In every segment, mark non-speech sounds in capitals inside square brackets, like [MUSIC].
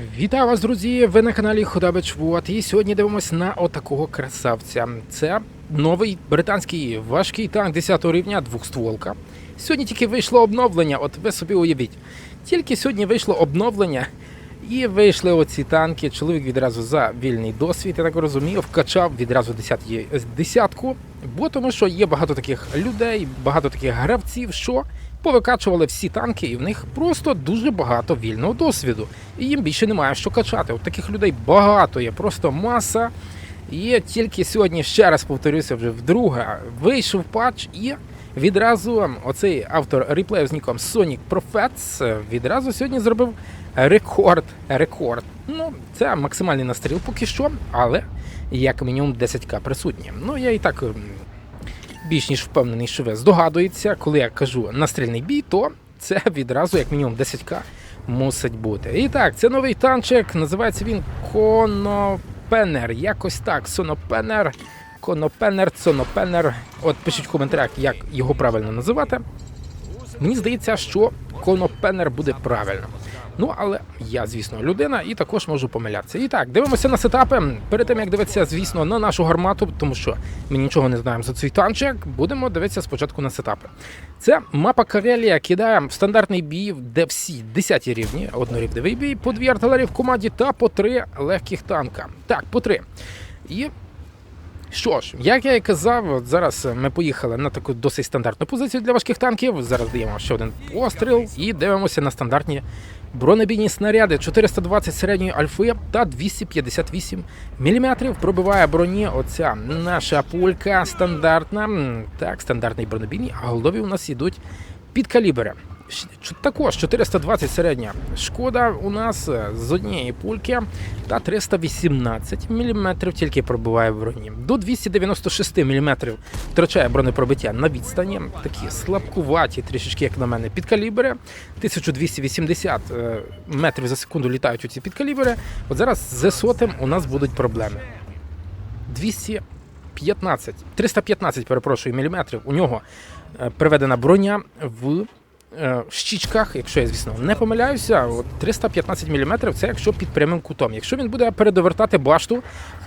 Вітаю вас, друзі! Ви на каналі Ходабич Вот. І сьогодні дивимося на отакого красавця. Це новий британський важкий танк 10 рівня, двохстволка. Сьогодні тільки вийшло обновлення, от ви собі уявіть. Тільки сьогодні вийшло обновлення, і вийшли оці танки. Чоловік відразу за вільний досвід, я так розумію, вкачав відразу десятку, бо тому що є багато таких людей, багато таких гравців, що повикачували всі танки, і в них просто дуже багато вільного досвіду. І їм більше немає що качати. От таких людей багато є, просто маса. І тільки сьогодні, ще раз повторюся, вже вдруге вийшов патч і. Відразу оцей автор реплею з ніком Sonic Prophets відразу сьогодні зробив рекорд. Рекорд. Ну, це максимальний настріл поки що, але як мінімум 10к присутні. Ну, я і так більш ніж впевнений, що ви здогадуєтеся, коли я кажу настрільний бій, то це відразу як мінімум 10к мусить бути. І так, це новий танчик, називається він Конопенер. Якось так, Сонопенер. Конопенер, Цонопенер. От пишіть в коментарях, як його правильно називати. Мені здається, що конопенер буде правильно. Ну, але я, звісно, людина і також можу помилятися. І так, дивимося на сетапи. Перед тим як дивитися, звісно, на нашу гармату, тому що ми нічого не знаємо за цей танчик. Будемо дивитися спочатку на сетапи. Це мапа Карелія кидає в стандартний бій, де всі 10 рівні, однорівневий бій, по дві артилерії в команді та по три легких танка. Так, по три. І що ж, як я і казав, зараз ми поїхали на таку досить стандартну позицію для важких танків. Зараз даємо ще один постріл і дивимося на стандартні бронебійні снаряди 420 середньої альфи та 258 мм пробиває броні. Оця наша пулька стандартна. Так, стандартний бронебійний, а голові у нас ідуть під калібри. Також 420 середня шкода у нас е, з однієї пульки та 318 мм тільки пробиває броні. До 296 мм втрачає бронепробиття на відстані. Такі слабкуваті, трішечки, як на мене, підкалібри. 1280 е, метрів за секунду літають у ці підкалібри. От зараз з сотим у нас будуть проблеми. 215, 315, перепрошую, міліметрів. У нього е, приведена броня в щічках, якщо я, звісно, не помиляюся, от 315 мм це якщо під прямим кутом. Якщо він буде передовертати башту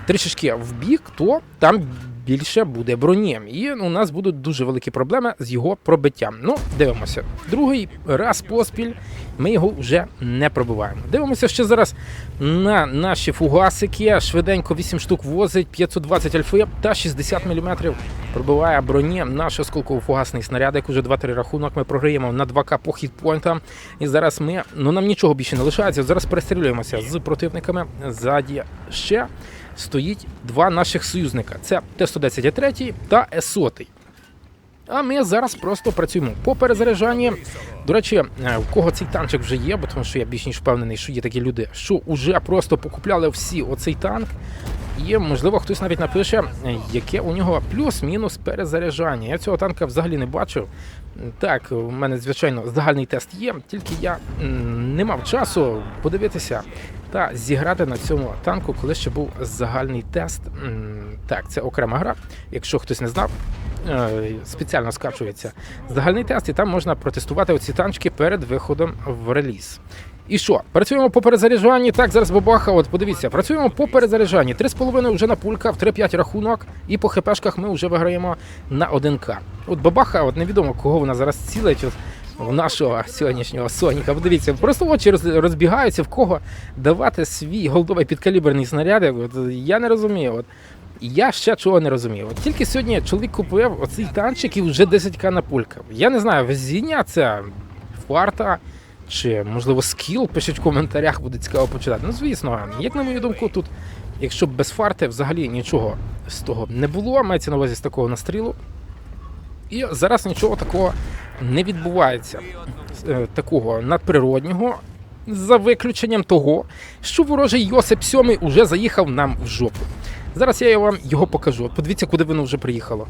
трішечки в бік, то там більше буде броні. І у нас будуть дуже великі проблеми з його пробиттям. Ну, дивимося. Другий раз поспіль ми його вже не пробиваємо. Дивимося ще зараз на наші фугасики. Швиденько 8 штук возить, 520 альфи та 60 мм пробиває броні наш осколково-фугасний снаряд, як уже 2-3 рахунок. Ми програємо на 2К по хітпойнтам. І зараз ми, ну нам нічого більше не лишається. Зараз перестрілюємося з противниками. Ззаді ще стоїть два наших союзника: це Т-110 та С-100. А ми зараз просто працюємо по перезаряджанні. До речі, е, у кого цей танчик вже є, бо тому що я більш ніж впевнений, що є такі люди, що вже просто покупляли всі оцей танк. І можливо хтось навіть напише, яке у нього плюс-мінус перезаряджання. Я цього танка взагалі не бачив. Так, у мене звичайно загальний тест є, тільки я не мав часу подивитися та зіграти на цьому танку, коли ще був загальний тест. Так, це окрема гра. Якщо хтось не знав, е, спеціально скачується загальний тест, і там можна протестувати оці танчики перед виходом в реліз. І що? Працюємо по перезаряджанні. Так, зараз бабаха. От подивіться, працюємо по перезаряджанні. 3,5 вже на пулька, в 3-5 рахунок, і по хпшках ми вже виграємо на 1К. От бабаха, от невідомо, кого вона зараз цілить. Нашого сьогоднішнього Соніка. Подивіться, просто очі розбігаються, в кого давати свій голдовий підкаліберний снаряд. Я не розумію. От, я ще чого не розумію. От тільки сьогодні чоловік купив оцей танчик і вже 10к на пулька. Я не знаю, везіння це фарта чи, можливо, скіл. Пишіть в коментарях, буде цікаво почитати. Ну, звісно, як на мою думку, тут, якщо без фарти взагалі нічого з того не було, мається на увазі з такого настрілу. І зараз нічого такого не відбувається, е, такого надприроднього, за виключенням того, що ворожий Йосип Сьомий уже заїхав нам в жопу. Зараз я вам його покажу. Подивіться, куди воно вже приїхало.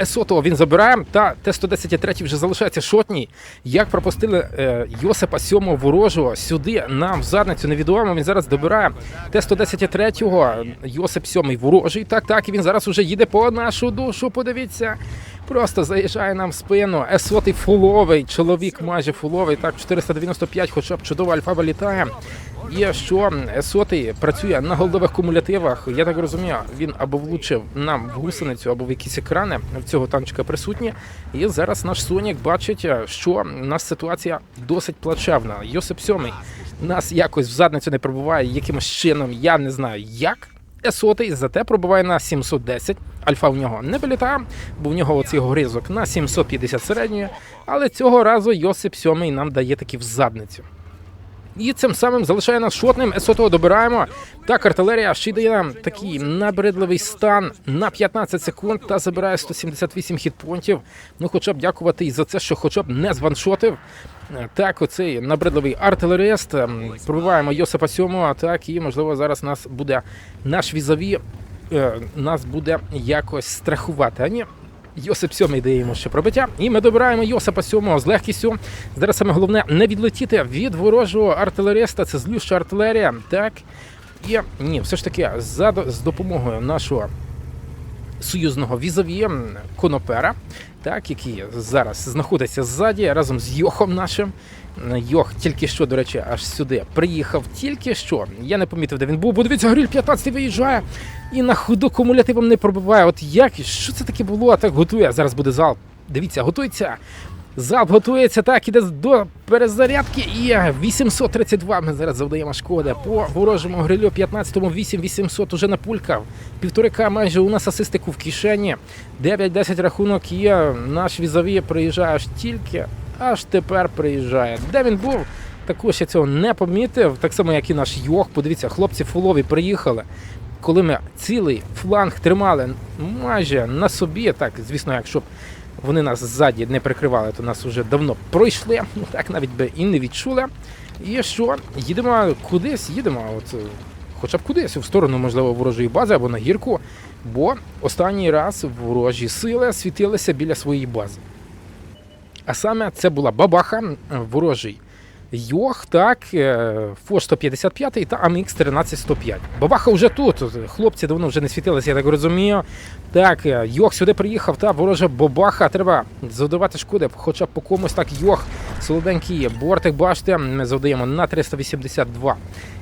Есотого він забирає, та Т-110 вже залишається шотній. Як пропустили е, Йосипа Сьомого ворожого сюди, нам в задницю невідомо. Він зараз добирає Т-110 Йосип Сьомий ворожий. Так, так, і він зараз уже їде по нашу душу. Подивіться. Просто заїжджає нам в спину. Есотий фуловий, чоловік майже фуловий. Так, 495, хоча б чудова альфаба літає. Є що Есотий працює на голдових кумулятивах. Я так розумію, він або влучив нам в гусеницю, або в якісь екрани в цього танчика присутні. І зараз наш Сонік бачить, що у нас ситуація досить плачевна. Йосип Сьомий нас якось в задницю не пробуває якимось чином. Я не знаю як. Есотий, зате пробуває на 710. Альфа в нього не вилітає, бо в нього оцей горизок на 750 середньої. Але цього разу Йосип Сьомий нам дає таки в задницю. І цим самим залишає нас шотним. Есотого добираємо. Так, артилерія ще дає нам такий набридливий стан на 15 секунд та забирає 178 хітпонтів. Ну, хоча б дякувати і за це, що хоча б не званшотив. Так, оцей набридливий артилерист. Ем, Пробиваємо Йосипа Сьомого. Так, і можливо зараз нас буде наш візові. е, Нас буде якось страхувати. А ні, Йосип Сьомий дає йому ще пробиття. І ми добираємо Йосипа Сьомого з легкістю. Зараз саме головне не відлетіти від ворожого артилериста. Це злюща артилерія. Так. І ні, все ж таки, за, з допомогою нашого союзного візові Конопера, так, який зараз знаходиться ззаді разом з Йохом нашим. Йох тільки що, до речі, аж сюди приїхав. Тільки що. Я не помітив, де він був. Бо дивіться, Гриль 15 виїжджає і на ходу кумулятивом не пробиває. От як? Що це таке було? Так готує. Зараз буде залп. Дивіться, готується. Залп готується, так, іде до перезарядки. І 832 ми зараз завдаємо шкоди. По ворожому грилю 15-му 8800 уже напулькав. Півторика майже у нас асистику в кишені. 9-10 рахунок є. Наш візові приїжджає аж тільки, аж тепер приїжджає. Де він був? Також я цього не помітив. Так само, як і наш Йох. Подивіться, хлопці фулові приїхали. Коли ми цілий фланг тримали майже на собі, так, звісно, якщо б вони нас ззаді не прикривали, то нас вже давно пройшли, так навіть би і не відчули. І що? Їдемо кудись, їдемо, от, хоча б кудись, в сторону, можливо, ворожої бази або на гірку, бо останній раз ворожі сили світилися біля своєї бази. А саме це була бабаха, ворожий Йох, так, е, Фош 155 та AMX 13105. Бабаха вже тут. Хлопці давно вже не світилися, я так розумію. Так, е, Йох сюди приїхав, та ворожа бабаха. Треба завдавати шкоди, хоча б по комусь так Йох, солоденький бортик, бачите, ми завдаємо на 382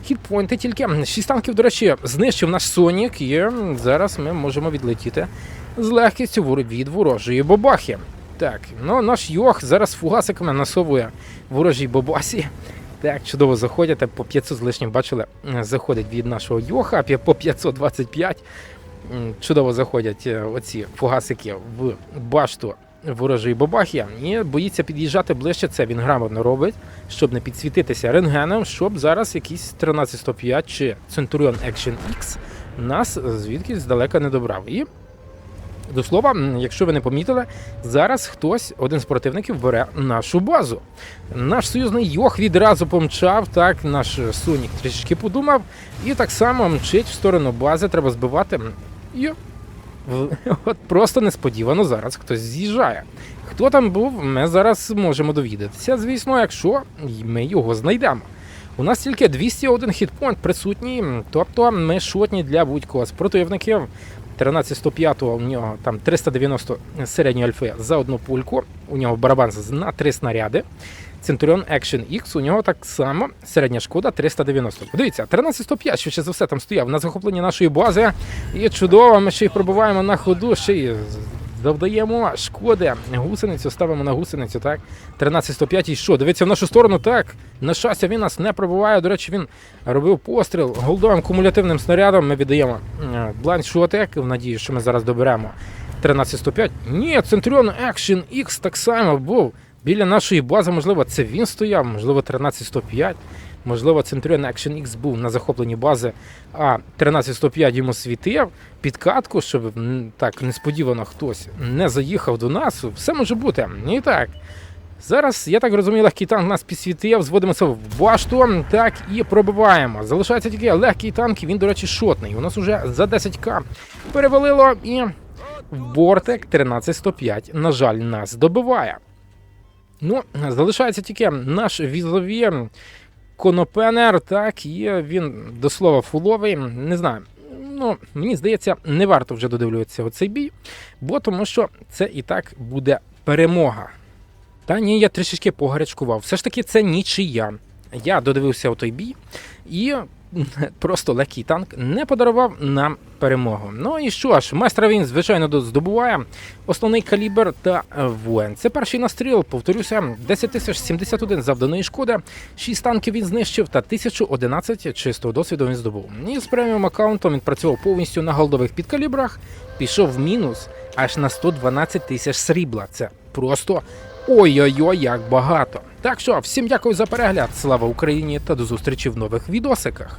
хітпойнти тільки. Шість танків, до речі, знищив наш Сонік, і зараз ми можемо відлетіти з легкістю від ворожої бабахи. Так, ну наш Йох зараз фугасиками насовує ворожій бабасі. Так, чудово заходять, по 500 з лишнім бачили, е, заходить від нашого Йоха, по 525. Чудово заходять е, оці фугасики в башту ворожої бабахи і боїться під'їжджати ближче. Це він грамотно робить, щоб не підсвітитися рентгеном, щоб зараз якийсь 1305 чи Centurion Action X нас е, звідки здалека не добрав. І до слова, якщо ви не помітили, зараз хтось, один з противників, бере нашу базу. Наш союзний Йох відразу помчав, так, наш Сонік трішечки подумав, і так само мчить в сторону бази, треба збивати. В- от просто несподівано зараз хтось з'їжджає. Хто там був, ми зараз можемо довідатися, звісно, якщо ми його знайдемо. У нас тільки 201 хітпойнт присутній, тобто ми шотні для будь-кого з противників. 13105 у нього там 390 середньої альфи за одну пульку. У нього барабан на три снаряди. Centurion Action X у нього так само середня шкода 390. Подивіться, 13105 ще за все там стояв на захопленні нашої бази. І чудово, ми ще й пробуваємо на ходу, ще й завдаємо шкоди. Гусеницю ставимо на гусеницю, так. 13105 і що? Дивіться в нашу сторону, так. На щастя, він нас не пробуває. До речі, він робив постріл голдовим кумулятивним снарядом. Ми віддаємо е, блайндшотик, в надії, що ми зараз доберемо 13105. Ні, Centurion Action X так само був. Біля нашої бази, можливо, це він стояв, можливо, 13105. Можливо, Centurion Action X був на захопленні бази, а 13105 йому світив підкатку, щоб так несподівано хтось не заїхав до нас. Все може бути. І так. Зараз, я так розумію, легкий танк нас підсвітив, зводимося в башту, так і пробиваємо. Залишається тільки легкий танк, він, до речі, шотний. У нас уже за 10к перевалило і бортик 13105, на жаль, нас добиває. Ну, залишається тільки наш візові конопенер, так, і він до слова фуловий. Не знаю. Ну, мені здається, не варто вже додивлюватися оцей бій, бо тому що це і так буде перемога. Та ні, я трішечки погарячкував. Все ж таки, це нічия. Я додивився той бій і [LAUGHS] просто легкий танк не подарував нам перемогу. Ну і що ж, майстра він, звичайно, до- здобуває основний калібр та воїн. Це перший настріл, повторюся, 10 тисяч 71 завданої шкоди, 6 танків він знищив та 1011 чистого досвіду він здобув. І з преміум аккаунтом він працював повністю на голдових підкалібрах, пішов в мінус аж на 112 тисяч срібла. Це просто ой-ой-ой, як багато. Так що всім дякую за перегляд. Слава Україні та до зустрічі в нових відосиках.